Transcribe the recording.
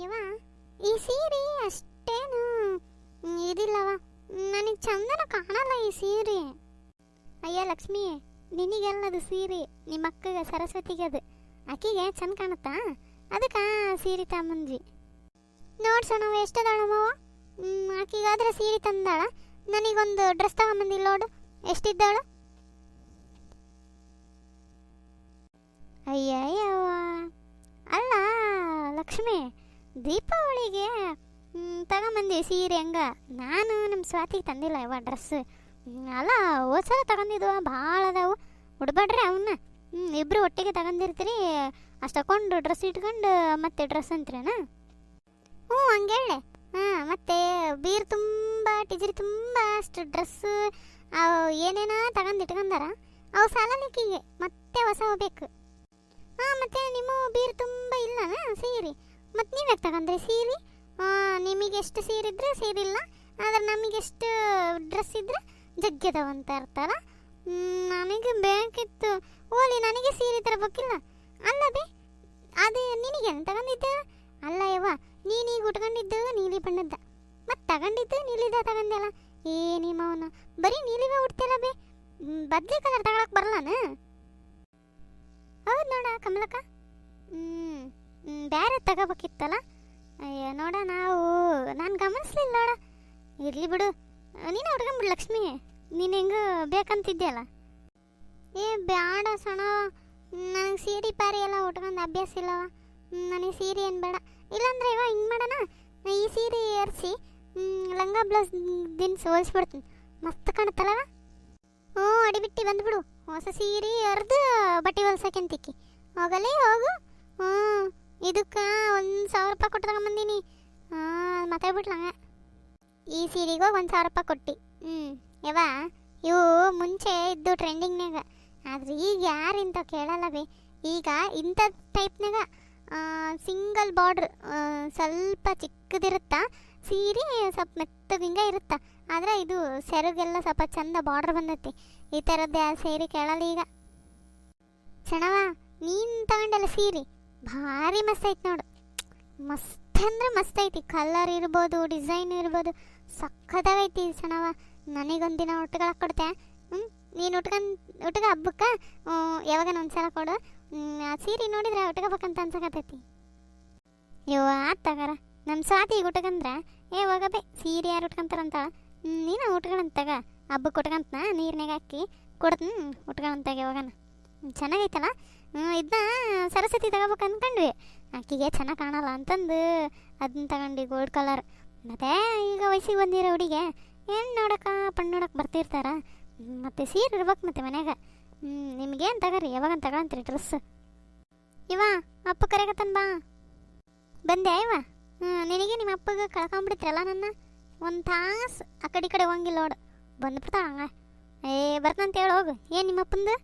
ಯವ ಈ ಸೀರೆ ಅಷ್ಟೇನು ಇದಿಲ್ಲವ? ನನಗೆ ಚಂದನ ಕಾಣಲ್ಲ ಈ ಸೀರೆ. ಅಯ್ಯ ಲಕ್ಷ್ಮಿ, ನಿನಗೆಲ್ಲದು ಸೀರೆ, ನಿಮ್ಮ ಅಕ್ಕಗೆ ಸರಸ್ವತಿಗೆ ಅದು. ಆಕಿಗೆ ಚಂದ ಕಾಣುತ್ತಾ? ಅದಕ್ಕೆ ಸೀರೆ ತಮ್ಮಂಜಿ ನೋಡ್ಸೋಣ ಎಷ್ಟದಾಳಮ್ಮವ ಆಕಿಗಾದ್ರೆ ಸೀರೆ ತಂದಾಳ. ನನಗೊಂದು ಡ್ರೆಸ್ ತಗೊಂಬಂದಿಲ್ಲ ನೋಡು. ಎಷ್ಟಿದ್ದಾಳು? ಅಯ್ಯಯ್ಯವ್ವ. ಅಲ್ಲ ಲಕ್ಷ್ಮಿ ದೀಪಾವಳಿಗೆ ತಗೊಂಬಂದಿ ಸೀರೆ ಹಂಗ. ನಾನು ನಮ್ಮ ಸ್ವಾತಿಗೆ ತಂದಿಲ್ಲ ಯಾವ ಡ್ರೆಸ್ ಅಲ್ಲ, ಹೋದ್ಸಲ ತಗೊಂಡಿದ್ವ ಭಾಳ ಅದಾವು. ಉಡ್ಬೇಡ್ರಿ ಅವನ್ನ ಇಬ್ಬರು ಒಟ್ಟಿಗೆ ತಗೊಂಡಿರ್ತೀರಿ. ಅಷ್ಟು ತಗೊಂಡು ಡ್ರೆಸ್ ಇಟ್ಕೊಂಡು ಮತ್ತೆ ಡ್ರೆಸ್ ಅಂತೀರೇನ? ಹ್ಞೂ ಹಂಗೇಳೆ ಹಾಂ, ಮತ್ತೆ ಬೀರ್ ತುಂಬ, ಟಿಜರಿ ತುಂಬ, ಅಷ್ಟು ಡ್ರೆಸ್ಸು, ಅವು ಏನೇನೋ ತಗೊಂಡು ಇಟ್ಕೊಂಡಾರ. ಅವು ಸಾಲಲಿಕ್ಕಿಗೆ ಮತ್ತೆ ಹೊಸ ಬೇಕು. ಹಾಂ, ಮತ್ತೆ ನಿಮ್ಮ ನೀವೇ ಸೀರೆ ನಿಮಗೆ ಎಷ್ಟು ಸೀರೆ ಇದ್ರೆ ಸೀರೆ ಇಲ್ಲ, ಆದ್ರೆ ನಮಗೆಷ್ಟು ಡ್ರೆಸ್ ಇದ್ರೆ ಜಗ್ಗದವ ಅಂತ ಇರ್ತಾರ ನನಗೆ ಬೇಕಿತ್ತು. ಓಲಿ, ನನಗೆ ಸೀರೆ ತರಬೇಕಿಲ್ಲ. ಅಲ್ಲದೆ, ಅದು ನಿನಗೆ ತಗೊಂಡಿದ್ದೆ? ಅಲ್ಲ ಯವ್ವ, ನೀನೀಗ ಉಟ್ಕೊಂಡಿದ್ದು ನೀಲಿ ಬಣ್ಣದ ಮತ್ತೆ ತಗೊಂಡಿದ್ದು ನೀಲಿದ ತಗೊಂಡೆಲ್ಲ? ಏ ನಿಮ್ಮವನು ಬರೀ ನೀಲಿವೇ ಉಡ್ತಿಲ್ಲ ಬೇ. ಬದ್ಲಿ ಕಲರ್ ತಗೊಳಕ್ ಬರಲ್ಲನ? ಹೌದು ನೋಡ ಕಮಲಕ್ಕ. ಹ್ಞೂ ಬೇರೆ ತಗೋಬೇಕಿತ್ತಲ್ಲ? ಅಯ್ಯೋ, ನೋಡ ನಾವು. ನಾನು ಗಮನಿಸ್ಲಿಲ್ಲ ನೋಡ. ಇರಲಿ ಬಿಡು. ನೀನು ಹುಡ್ಕೊಂಬಿಡು ಲಕ್ಷ್ಮಿ? ನೀನು ಹೆಂಗೆ ಬೇಕಂತಿದ್ಯಲ್ಲ? ಏ ಬೇಡ ಸಣ. ನನಗೆ ಸೀರೆ ಪಾರಿ ಎಲ್ಲ ಉಟ್ಕೊಂಡು ಅಭ್ಯಾಸ ಇಲ್ಲವ. ನನಗೆ ಸೀರೆ ಏನು ಬೇಡ. ಇಲ್ಲಾಂದ್ರೆ ಇವಾಗ ಹಿಂಗೆ ಮಾಡೋಣ? ಈ ಸೀರೆ ಏರಿಸಿ ಲಂಗ ಬ್ಲೌಸ್ ದಿನ ಹೋಲಿಸ್ಬಿಡ್ತೀನಿ. ಮಸ್ತ್ ಕಾಣುತ್ತಲ್ಲವ ಹ್ಞೂ ಅಡಿಬಿಟ್ಟು ಬಂದುಬಿಡು. ಹೊಸ ಸೀರೆ ಅರ್ದು ಬಟ್ಟೆ ಹೊಲ್ಸಕ್ಕೆಂತಿಕ್ಕಿ ಹೋಗಲೇ ಹೋಗು. ಹ್ಞೂ. ಇದಕ್ಕೆ ಒಂದು ಸಾವಿರ ರೂಪಾಯಿ ಕೊಟ್ಟು ತಗೊಂಬಂದೀನಿ. ಹಾಂ ಮಾತಾಡ್ಬಿಟ್ಲಂಗ ಈ ಸೀರೆಗೆ ಒಂದು ಸಾವಿರ ರೂಪಾಯಿ ಕೊಟ್ಟು. ಹ್ಞೂ ಯವಾ ಇವು ಮುಂಚೆ ಇದ್ದು ಟ್ರೆಂಡಿಂಗ್ನಾಗ ಆದ್ರೆ ಈಗ ಯಾರು ಇಂಥ ಕೇಳಲ್ಲ ಬೇ. ಈಗ ಇಂಥ ಟೈಪ್ನಾಗ ಸಿಂಗಲ್ ಬಾರ್ಡ್ರ್ ಸ್ವಲ್ಪ ಚಿಕ್ಕದಿರುತ್ತಾ, ಸೀರೆ ಸ್ವಲ್ಪ ಮೆತ್ತಗೆ ಹಿಂಗೆ ಇರುತ್ತಾ. ಆದರೆ ಇದು ಸೆರಗೆಲ್ಲ ಸ್ವಲ್ಪ ಚಂದ ಬಾರ್ಡ್ರ್ ಬಂದೈತಿ. ಈ ಥರದ್ದು ಸೀರೆ ಕೇಳಲ್ಲ ಈಗ. ಚೆನ್ನವ ನೀನು ತಗೊಂಡಲ್ಲ ಸೀರೆ. ಭಾರಿ ಮಸ್ತ್ ಐತಿ ನೋಡು. ಮಸ್ತ್ ಅಂದ್ರೆ ಮಸ್ತ್ ಐತಿ. ಕಲರ್ ಇರ್ಬೋದು ಡಿಸೈನ್ ಇರ್ಬೋದು ಸಖತ್ತಾಗೈತಿ ಸಣವ ನನಗೊಂದಿನ ಉಟ್ಕೊಳಕ್ಕೆ ಕೊಡ್ತೆ ಹ್ಞೂ ನೀನು ಉಟ್ಕೊಂಡು ಉಟ್ಕ ಹಬ್ಬಕ್ಕೆ. ಯಾವಾಗ ಒಂದ್ಸಲ ಕೊಡು. ಆ ಸೀರೆ ನೋಡಿದ್ರೆ ಉಟ್ಕೋಬೇಕಂತ ಅನ್ಸಕತ್ತೈತಿ. ಯವ್ವ ತಗರ. ನಮ್ಮ ಸ್ವಾತಿ ಉಟ್ಕಂದ್ರೆ ಏ ಹೋಗಬೇ. ಸೀರೆ ಯಾರು ಉಟ್ಕೊಂತಾರಂತ ನೀನು ಉಟ್ಕೊಳಂತ ತಗ. ಹಬ್ಬಕ್ಕೆ ಉಟ್ಕೊಂತ ನೀರ್ನಾಗ ಹಾಕಿ. ಕೊಡ್ತೀನಿ ಉಟ್ಕೊಳಂತಾಗ ಯಾವಾಗನ ಹ್ಮ್, ಚೆನ್ನಾಗೈತಲ್ಲ? ಇದನ್ನ ಸರಸ್ವತಿ ತಗೋಬೇಕು ಅಂದ್ಕೊಂಡ್ವಿ ಆಕಿಗೆ ಚೆನ್ನಾಗಿ ಕಾಣಲ್ಲ ಅಂತಂದು ಅದನ್ನ ತಗೊಂಡು ಗೋಲ್ಡ್ ಕಲರ್ ಮತ್ತೆ ಈಗ ವಯಸ್ಸಿಗೆ ಬಂದಿರೋ ಹುಡುಗೆ ಏನು ನೋಡಕ್ಕ ಪಣ್ಣು ನೋಡಕ್ಕೆ ಬರ್ತಿರ್ತಾರ. ಮತ್ತು ಸೀರೆ ಇರ್ಬೇಕು ಮತ್ತೆ ಮನ್ಯಾಗ. ನಿಮ್ಗೇನು ತಗೋರಿ ಯಾವಾಗಂತ ತಗೊಳಂತೀರಿ ಡ್ರೆಸ್ ಇವ, ಅಪ್ಪ ಕರೆಗತ್ತನ್ ಬಾ. ಬಂದೆ ಇವ? ನಿನಗೆ ನಿಮ್ಮ ಅಪ್ಪಗೆ ಕಳ್ಕೊಂಬಿಡ್ತಿರಲ್ಲ ನನ್ನ? ಒಂದು ತಾಸು ಆ ಕಡೆ ಈ ಕಡೆ ಹೋಗಿಲ್ಲ ನೋಡು. ಬಂದ್ಬಿಡ್ತಾಳ ಹಂಗ ಏ ಬರ್ತಂತ ಹೇಳಿ ಹೋಗು. ಏನು ನಿಮ್ಮ ಅಪ್ಪಂದು